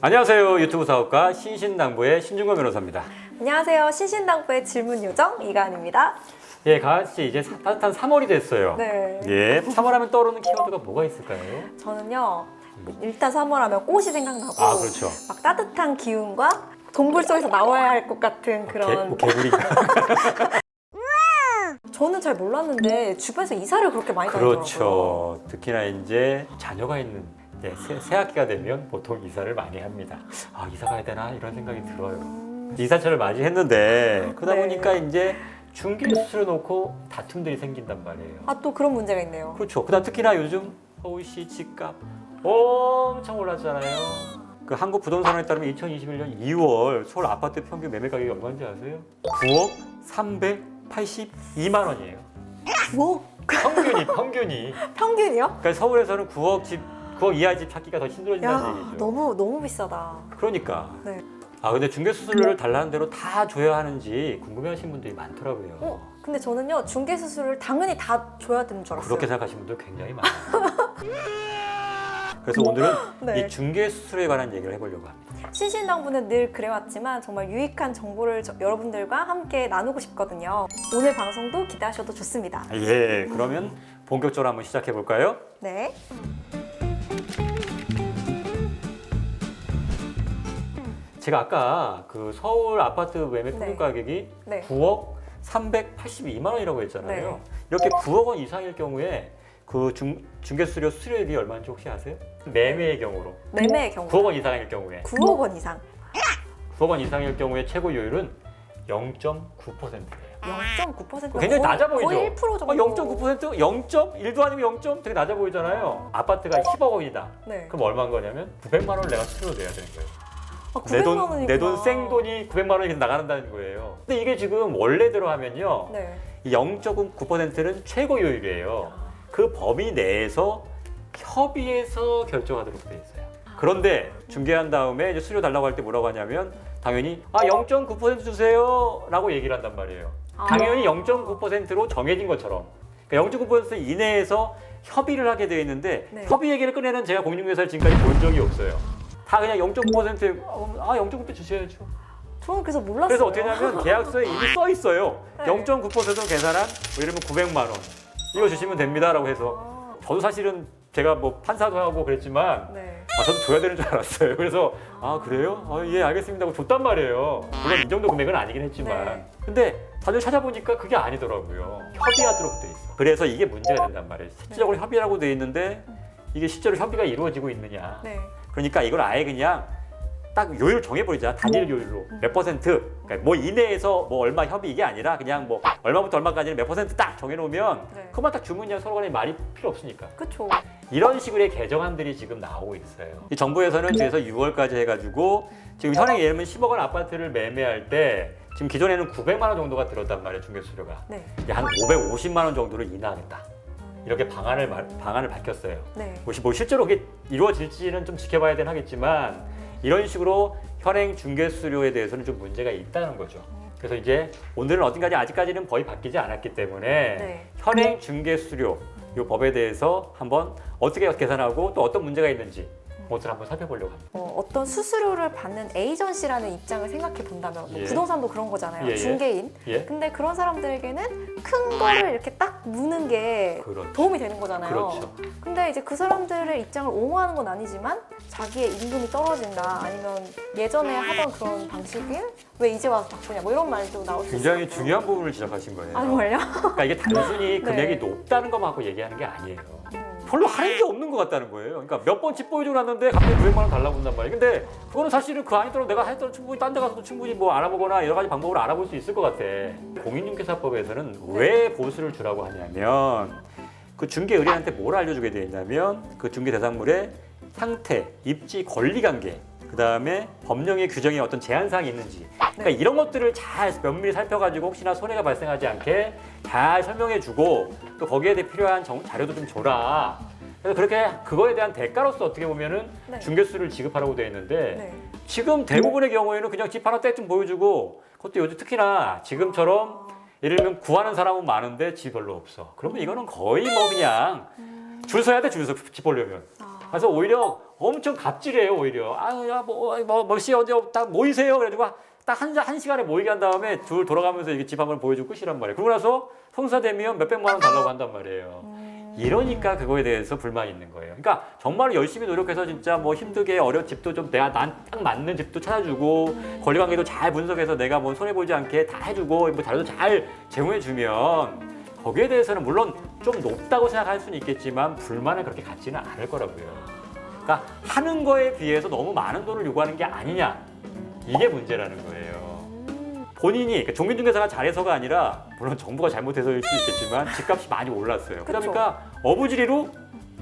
안녕하세요. 유튜브 사업가 신신당부의 신중권 변호사입니다. 안녕하세요. 신신당부의 질문 요정 이가은입니다. 예, 가은 씨 이제 사- 따뜻한 3월이 됐어요. 네. 예, 3월 하면 떠오르는 키워드가 뭐가 있을까요? 저는요. 일단 3월 하면 꽃이 생각나고 아, 그렇죠. 막 따뜻한 기운과 동굴 속에서 나와야 할 것 같은 개, 그런 뭐 개구리. 저는 잘 몰랐는데 주변에서 이사를 그렇게 많이 다니더라고요. 그렇죠. 특히나 이제 자녀가 있는 예, 새, 새 학기가 되면 보통 이사를 많이 합니다. 아, 이사 가야 되나 이런 생각이 들어요. 이사철을 맞이했는데 그러다 네. 보니까 이제 중개 수수료 놓고 다툼들이 생긴단 말이에요. 아 또 그런 문제가 있네요. 그렇죠. 그다음 특히나 요즘 서울시 집값 엄청 올랐잖아요. 그 한국 부동산에 따르면 2021년 2월 서울 아파트 평균 매매 가격이 얼마인지 아세요? 9억 382만 원이에요. 9억 평균이 평균이. 평균이요? 그러니까 서울에서는 9억 집 9억 이하 집 찾기가 더 힘들어진다는 야 얘기죠. 너무 너무 비싸다. 그러니까. 네. 아 근데 중개 수수료를 달라는 대로 다 줘야 하는지 궁금해하시는 분들이 많더라고요. 어 근데 저는요 중개 수수료를 당연히 다 줘야 되는 줄 알았어요. 그렇게 생각하시는 분들 굉장히 많아요. 그래서 오늘은 네. 이 중개 수수료에 관한 얘기를 해보려고 합니다. 신신당부는 늘 그래왔지만 정말 유익한 정보를 저- 여러분들과 함께 나누고 싶거든요. 오늘 방송도 기대하셔도 좋습니다. 예, 그러면 본격적으로 한번 시작해 볼까요? 네. 제가 아까 그 서울 아파트 매매 평균 네. 가격이 네. 9억 382만 원이라고 했잖아요. 네. 이렇게 9억 원 이상일 경우에 그 중, 중개수수료 수수료액이 얼마인지 혹시 아세요? 매매의 경우로 매매의 경우 9억 원 이상일 경우에 9억 원 이상 9억 원 이상일 경우에 최고 요율은 0.9%예요. 0.9% 굉장히 낮아 보이죠? 거의 1% 정도. 0.9% 0.1도 아니고 0. 되게 낮아 보이잖아요. 아파트가 10억 원이다. 네. 그럼 얼마인 거냐면 900만 원을 내가 수수료 내야 되는 거예요. 아, 내 900만 돈, 원이구나. 내 돈 생돈이 900만 원이 나가는다는 거예요. 근데 이게 지금 원래대로 하면요. 네. 이 0.9%는 최고 요율이에요. 그 범위 내에서 협의해서 결정하도록 돼 있어요. 그런데 중개한 다음에 이제 수료 달라고 할 때 뭐라고 하냐면 당연히 아 0.9% 주세요라고 얘기를 한단 말이에요. 아. 당연히 0.9%로 정해진 것처럼 그러니까 0.9% 이내에서 협의를 하게 되어 있는데 네. 협의 얘기를 꺼내는 제가 공인중개사를 지금까지 본 적이 없어요. 다 그냥 0.9%아 0.9% 주셔야죠. 저는 그래서 몰랐어요. 그래서 어떻게 하냐면 계약서에 이미 써 있어요. 네. 0.9% 계산한 뭐 이러면 900만 원. 이거 주시면 됩니다라고 해서 아, 저도 사실은 제가 뭐 판사도 하고 그랬지만 네. 아 저도 줘야 되는 줄 알았어요. 그래서 아 그래요? 아, 예 알겠습니다 하고 줬단 말이에요. 물론 이 정도 금액은 아니긴 했지만 네. 근데 다들 찾아보니까 그게 아니더라고요. 협의하도록 돼 있어. 그래서 이게 문제가 된단 말이에요. 실질적으로 협의라고 돼 있는데 이게 실제로 협의가 이루어지고 있느냐. 네. 그러니까 이걸 아예 그냥 딱 요율 정해버리자 단일 요율로. 몇 퍼센트? 그러니까 뭐 이내에서 뭐 얼마 협의 이게 아니라 그냥 뭐 얼마부터 얼마까지는 몇 퍼센트 딱 정해놓으면 네. 그것만 딱 그냥 서로 간에 말이 필요 없으니까. 그쵸. 이런 식으로의 개정안들이 지금 나오고 있어요. 이 정부에서는 그래서 6월까지 해가지고 지금 현행 예를 들면 10억 원 아파트를 매매할 때 지금 기존에는 900만 원 정도가 들었단 말이에요 중개수료가. 네. 이제 한 550만 원 정도를 인하하겠다 이렇게 방안을 말- 방안을 밝혔어요 네. 뭐, 시- 뭐 실제로 그게 이루어질지는 좀 지켜봐야 되긴 하겠지만 이런 식으로 현행 중개 수료에 대해서는 좀 문제가 있다는 거죠. 그래서 이제 오늘은 어딘가지 아직까지는 거의 바뀌지 않았기 때문에 네. 현행 중개 수료 이 법에 대해서 한번 어떻게 계산하고 또 어떤 문제가 있는지 그것을 한번 살펴보려고 합니다. 어, 어떤 수수료를 받는 에이전시라는 입장을 생각해 본다면 뭐 예. 부동산도 그런 거잖아요. 예, 예. 중개인. 예? 근데 그런 사람들에게는 큰 거를 이렇게 딱 무는 게 그렇죠. 도움이 되는 거잖아요. 그렇죠. 근데 이제 그 사람들의 입장을 옹호하는 건 아니지만 자기의 임금이 떨어진다 아니면 예전에 하던 그런 방식을 왜 이제 와서 바꾸냐 뭐 이런 말도 나올 수 굉장히 있어요. 중요한 부분을 지적하신 거예요. 아 정말요? 그러니까 이게 단순히 네. 금액이 높다는 것만 갖고 얘기하는 게 아니에요. 음. 별로 하는 게 없는 것 같다는 거예요. 그러니까 몇 번 집 보여주고 났는데 갑자기 900만 원 달라고 한단 말이에요. 근데 그거는 사실은 그 아니더라도 내가 했던 충분히 딴 데 가서도 충분히 뭐 알아보거나 여러 가지 방법으로 알아볼 수 있을 것 같아. 공인중개사법에서는 네. 왜 보수를 주라고 하냐면 그 중개 의뢰한테 뭘 알려주게 돼 있냐면 그 중개 대상물의 상태, 입지, 권리 관계, 그 다음에 법령의 규정에 어떤 제한 사항이 있는지, 그러니까 네. 이런 것들을 잘 면밀히 살펴가지고 혹시나 손해가 발생하지 않게 잘 설명해주고 또 거기에 대해 필요한 정- 자료도 좀 줘라. 그래서 그렇게 그거에 대한 대가로서 어떻게 보면은 네. 중개수를 지급하라고 돼 있는데 네. 지금 대부분의 경우에는 그냥 집 하나 떼좀 보여주고 그것도 요즘 특히나 지금처럼 예를 들면 구하는 사람은 많은데 집 별로 없어. 그러면 이거는 거의 뭐 그냥 줄 서야 돼, 줄 서, 집 보려면. 아. 그래서 오히려 엄청 갑질해요 오히려. 아 야 뭐뭐뭐씨 언제 딱 모이세요. 그래가지고 딱 한 한 시간에 모이게 한 다음에 둘 돌아가면서 이게 집 한번 보여주고 끝이란 말이에요. 그러고 나서 성사되면 몇 백만 원 달라고 한단 말이에요. 음. 이러니까 그거에 대해서 불만이 있는 거예요. 그러니까 정말 열심히 노력해서 진짜 뭐 힘들게 어려 집도 좀 내가 난 딱 맞는 집도 찾아주고 음. 권리관계도 잘 분석해서 내가 뭐 손해 보지 않게 다 해주고 뭐 자료도 잘 제공해 주면 거기에 대해서는 물론 좀 높다고 생각할 수는 있겠지만 불만을 그렇게 갖지는 않을 거라고요. 그러니까 하는 거에 비해서 너무 많은 돈을 요구하는 게 아니냐 이게 문제라는 거예요. 음. 본인이 그러니까 종민중개사가 잘해서가 아니라 물론 정부가 잘못해서일 수 있겠지만 집값이 많이 올랐어요. 그러니까 어부지리로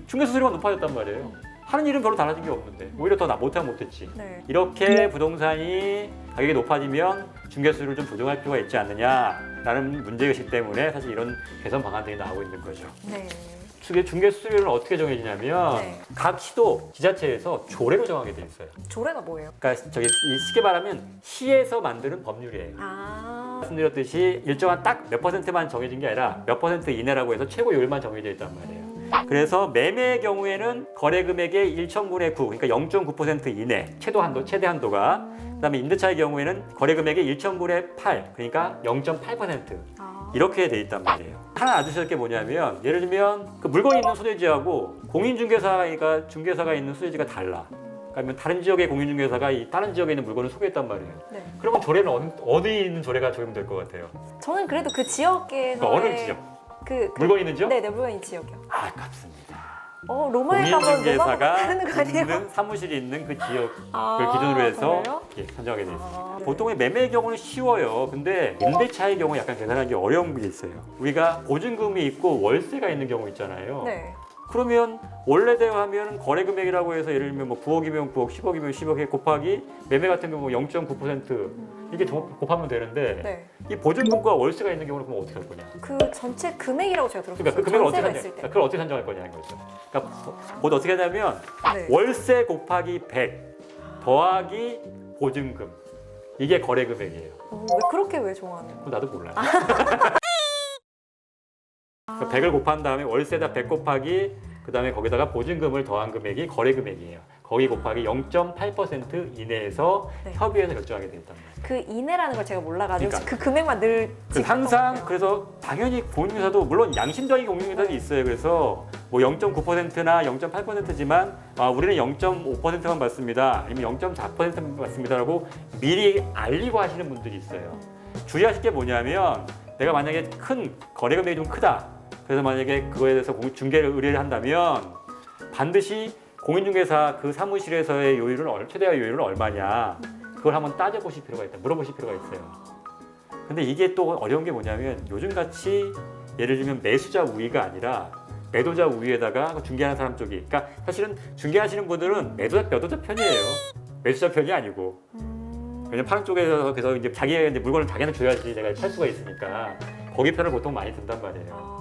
중개수수료가 높아졌단 말이에요. 하는 일은 별로 달라진 게 없는데 오히려 더 나- 못하면 못했지. 네. 이렇게 부동산이 가격이 높아지면 중개수를 좀 조정할 필요가 있지 않느냐라는 문제의식 때문에 사실 이런 개선 방안들이 나오고 있는 거죠. 네. 중개 중개 수수료는 어떻게 정해지냐면 네. 각 시도 지자체에서 조례로 정하게 돼 있어요. 조례가 뭐예요? 그러니까 저기 이 쉽게 말하면 시에서 만드는 법률이에요. 아. 말씀드렸듯이 일정한 딱 몇 퍼센트만 정해진 게 아니라 몇 퍼센트 이내라고 해서 최고율만 정해져 있단 말이에요. 그래서 매매의 경우에는 거래 금액의 1천분의 9, 그러니까 0.9% 이내 최도 한도, 최대 한도가 그다음에 임대차의 경우에는 거래 금액의 1천분의 8, 그러니까 0.8% 아. 이렇게 돼 있단 말이에요. 하나 알아두실 게 뭐냐면 예를 들면 그 물건이 있는 소재지하고 공인중개사가 중개사가 있는 소재지가 달라. 그러면 다른 지역의 공인중개사가 이 다른 지역에 있는 물건을 소개했단 말이에요. 네. 그러면 조례는 어느, 어디에 있는 조례가 적용될 것 같아요? 저는 그래도 그 지역에서 그러니까 어느 지역? 그, 그 물건 있는 지역? 네, 네, 물건 있는 지역이요. 아, 아깝습니다. 어, 로마에 가면 다른 거 아니에요? 있는 사무실이 있는 그 지역을 아, 기준으로 해서 정말요? 예, 선정하게 돼 있어요. 아, 네. 보통의 매매의 경우는 쉬워요. 근데 임대차의 경우 약간 계산하기 어려운 게 있어요. 우리가 보증금이 있고 월세가 있는 경우 있잖아요. 네. 그러면 원래대로 하면 거래 금액이라고 해서 예를 들면 뭐 9억이면 9억, 10억이면 10억 곱하기 매매 같은 경우 0.9% 이게 좀 곱하면 되는데 네. 이 보증금과 월세가 있는 경우는 그럼 어떻게 할 거냐? 그 전체 금액이라고 제가 들었어요. 그러니까 그 금액을 어떻게 전세가 산정, 있을 때. 그걸 어떻게 산정할 거냐는 거죠. 그러니까 곧 어떻게 하냐면 네. 월세 곱하기 100 더하기 보증금 이게 거래 금액이에요. 어, 왜 그렇게 왜 좋아하는 거예요? 나도 몰라. 그러니까 100을 곱한 다음에 월세다 100 곱하기 그 다음에 거기다가 보증금을 더한 금액이 거래 금액이에요. 거기 곱하기 0.8% 이내에서 네. 협의해서 결정하게 돼 있단 말이에요. 그 이내라는 걸 제가 몰라가지고 그러니까. 그 금액만 늘 짚었던 항상. 그래서 당연히 공인중개사도 물론 양심적인 공인중개사도 네. 있어요. 그래서 뭐 0.9%나 0.8%지만 아, 우리는 0.5%만 받습니다. 아니면 0.4%만 받습니다라고 미리 알리고 하시는 분들이 있어요. 주의하실 게 뭐냐면 내가 만약에 큰 거래 금액이 좀 크다. 그래서 만약에 그거에 대해서 공- 중개를 의뢰를 한다면 반드시 공인중개사 그 사무실에서의 요율은 얼- 최대화 요율은 얼마냐 그걸 한번 따져보실 필요가 있다. 물어보실 필요가 있어요. 근데 이게 또 어려운 게 뭐냐면 요즘 같이 예를 들면 매수자 우위가 아니라 매도자 우위에다가 그 중개하는 사람 쪽이 그러니까 사실은 중개하시는 분들은 매도자 매도자 편이에요. 매수자 편이 아니고 음, 왜냐면 파는 쪽에서 그래서 이제 자기가 이제 물건을 자기한테 줘야지 내가 팔 수가 있으니까 거기 편을 보통 많이 든단 말이에요.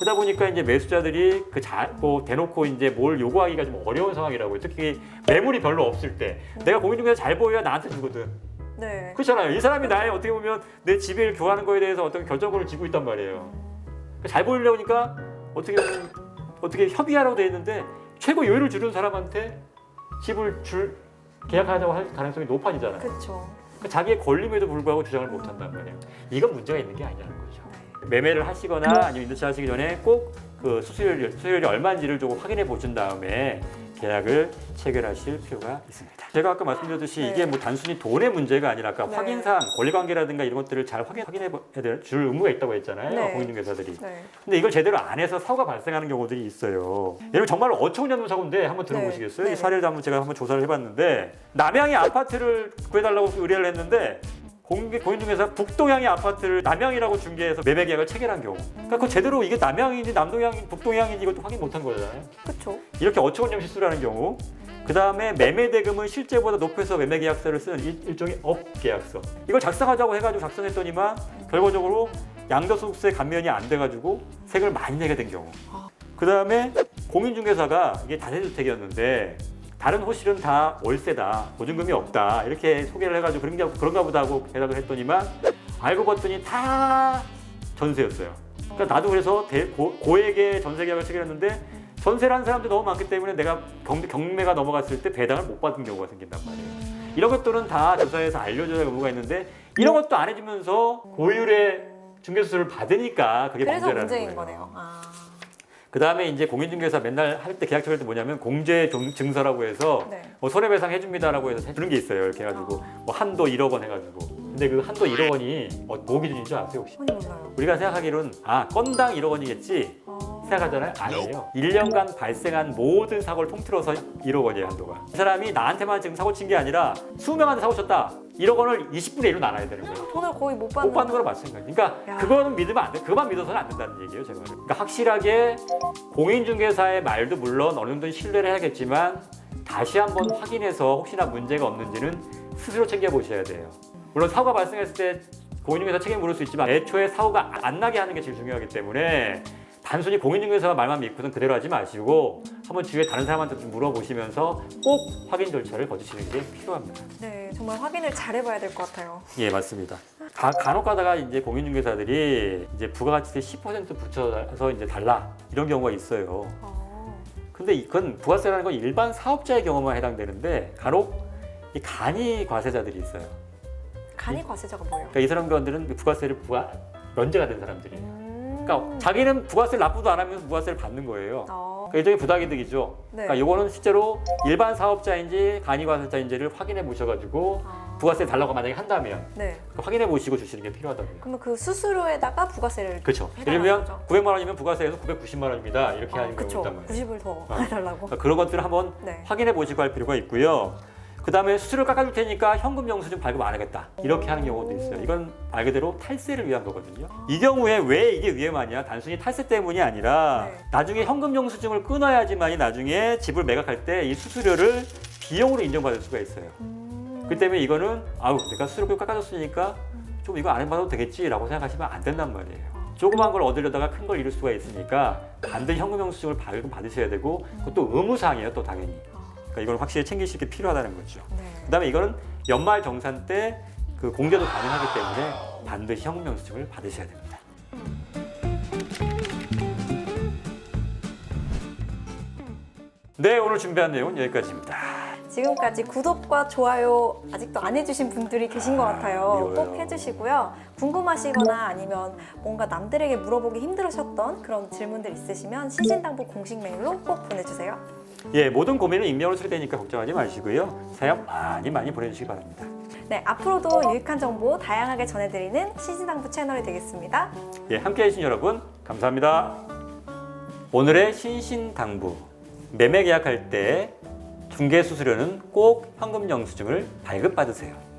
아, 그러다 보니까 이제 매수자들이 그 자, 뭐 대놓고 이제 뭘 요구하기가 좀 어려운 상황이라고요. 특히 매물이 별로 없을 때 내가 공인중개사 잘 보여야 나한테 주거든. 네. 그렇잖아요. 이 사람이 나의 어떻게 보면 내 집을 교환하는 거에 대해서 어떤 결정권을 쥐고 있단 말이에요. 그러니까 잘 보이려고 하니까 어떻게 보면 어떻게 협의하라고 돼 있는데 최고 요율을 주는 사람한테 집을 줄 계약하자고 할 가능성이 높아지잖아요. 그렇죠. 그러니까 자기의 권리임에도 불구하고 주장을 못 한단 말이에요. 이건 문제가 있는 게 아니라는 거죠. 네. 매매를 하시거나 아니면 임대차 하시기 전에 꼭 그 수수료를 수수료율이 얼마인지를 조금 확인해 보신 다음에 계약을 체결하실 필요가 있습니다. 제가 아까 말씀드렸듯이 네. 이게 뭐 단순히 돈의 문제가 아니라 아까 네. 확인사항, 권리관계라든가 이런 것들을 잘 확인, 확인해 줄 의무가 있다고 했잖아요. 네. 공인중개사들이. 네. 근데 이걸 제대로 안 해서 사고가 발생하는 경우들이 있어요. 여러분 정말 어처구니없는 사고인데 한번 들어보시겠어요? 네. 이 사례를 한번 제가 한번 조사를 해봤는데 남양의 아파트를 구해달라고 의뢰를 했는데 공개 공인중개사 북동향의 아파트를 남양이라고 중개해서 매매 계약을 체결한 경우. 그러니까 그 제대로 이게 남양인지 남동향인지 북동향인지 이것도 확인 못한 거잖아요. 그렇죠. 이렇게 어처구니없는 실수를 하는 경우. 그 다음에 매매 대금은 실제보다 높여서 매매 계약서를 쓰는 일, 일종의 업 계약서. 이걸 작성하자고 해가지고 작성했더니만 결과적으로 양도소득세 감면이 안 돼가지고 세금을 많이 내게 된 경우. 그 다음에 공인중개사가 이게 다세주택이었는데 다른 호실은 다 월세다 보증금이 없다 이렇게 소개를 해가지고 그런가, 그런가 보다 하고 대답을 했더니만 알고 봤더니 다 전세였어요. 그러니까 나도 그래서 대- 고, 고액의 전세 계약을 체결했는데 전세를 한 사람도 너무 많기 때문에 내가 경, 경매가 넘어갔을 때 배당을 못 받은 경우가 생긴단 말이에요. 음. 이런 것들은 다 조사에서 알려줘야 할 의무가 있는데 이런 것도 안 해주면서 고율의 중개수수료를 받으니까 그게 문제라는 거예요. 거네요. 아. 그 다음에 이제 공인중개사 맨날 할 때 계약 처리할 때 뭐냐면 공제 종- 증서라고 해서 네. 뭐 손해배상 해줍니다라고 해서 해주는 게 있어요. 이렇게 해가지고 뭐 한도 1억 원 해가지고. 근데 그 한도 1억 원이 어, 뭐 기준인 줄 아세요 혹시? 아니 몰라요. 우리가 생각하기로는 아 건당 1억 원이겠지 아. 생각하잖아요. 아니에요. 1년간 발생한 모든 사고를 통틀어서 1억 원이에요 한도가. 이 사람이 나한테만 지금 사고 친 게 아니라 수명한테 사고 쳤다. 1억 원을 20분의 1로 나눠야 되는 거예요. 돈을 거의 못못 받는. 받는 거랑 마찬가지. 그러니까 야. 그거는 믿으면 안 돼. 그것만 믿어서는 안 된다는 얘기예요, 제가. 그러니까 확실하게 공인중개사의 말도 물론 어느 정도 신뢰를 해야겠지만 다시 한번 확인해서 혹시나 문제가 없는지는 스스로 챙겨 보셔야 돼요. 물론 사고가 발생했을 때 공인중개사 책임 물을 수 있지만 애초에 사고가 안 나게 하는 게 제일 중요하기 때문에 단순히 공인중개사 말만 믿고는 그대로 하지 마시고 한번 주위에 다른 사람한테 좀 물어보시면서 꼭 확인 절차를 거치시는 게 필요합니다. 네, 정말 확인을 잘 해봐야 될 것 같아요. 예, 맞습니다. 가, 간혹 가다가 이제 공인중개사들이 이제 부가가치세 10% 붙여서 이제 달라 이런 경우가 있어요. 아. 근데 이건 부가세라는 건 일반 사업자의 경우만 해당되는데 간혹 이 간이 과세자들이 있어요. 간이 과세자가 뭐예요? 그러니까 이 사람들은 부가세를 부가 면제가 된 사람들이에요. 음. 그러니까 자기는 부가세를 납부도 안 하면서 부가세를 받는 거예요. 아. 그러니까 일종의 부당이득이죠. 네. 그러니까 이거는 실제로 일반 사업자인지 간이 과세자인지를 확인해 보셔가지고 아. 부가세 달라고 만약에 한다면 네. 확인해 보시고 주시는 게 필요하다고요. 그러면 그 수수료에다가 부가세를 그렇죠. 해달라는 예를 들면 거죠. 900만 원이면 부가세에서 990만 원입니다. 이렇게 하는 경우가. 있단 말이에요. 90을 더 어. 해달라고. 그러니까 그런 것들을 한번 네. 확인해 보시고 할 필요가 있고요. 그 다음에 수수료 깎아줄 테니까 현금 영수증 발급 안 하겠다. 이렇게 하는 경우도 있어요. 이건 말 그대로 탈세를 위한 거거든요. 이 경우에 왜 이게 위험하냐? 단순히 탈세 때문이 아니라 네. 나중에 현금 영수증을 끊어야지만이 나중에 집을 매각할 때 이 수수료를 비용으로 인정받을 수가 있어요. 음. 그 때문에 이거는 아우 내가 수수료 깎아줬으니까 좀 이거 안 해봐도 되겠지라고 생각하시면 안 된단 말이에요. 조그만 걸 얻으려다가 큰 걸 잃을 수가 있으니까 반드시 현금 영수증을 발급 받으셔야 되고 그것도 의무사항이에요 또 당연히. 아, 그러니까 이걸 확실히 챙기실 게 필요하다는 거죠. 네. 그다음에 이거는 연말 정산 때 그 공개도 가능하기 때문에 반드시 현금 영수증을 받으셔야 됩니다. 네 오늘 준비한 내용은 여기까지입니다. 지금까지 구독과 좋아요 아직도 안 해주신 분들이 계신 것 같아요. 미워요. 꼭 해주시고요. 궁금하시거나 아니면 뭔가 남들에게 물어보기 힘들으셨던 그런 질문들 있으시면 시신당부 공식 메일로 꼭 보내주세요. 예 모든 고민은 익명으로 처리되니까 걱정하지 마시고요. 사연 많이 많이 보내주시기 바랍니다. 네, 앞으로도 유익한 정보 다양하게 전해드리는 시신당부 채널이 되겠습니다. 예 함께 해 주신 여러분 감사합니다. 오늘의 신신당부 매매 계약할 때 중개 수수료는 꼭 현금 영수증을 발급받으세요.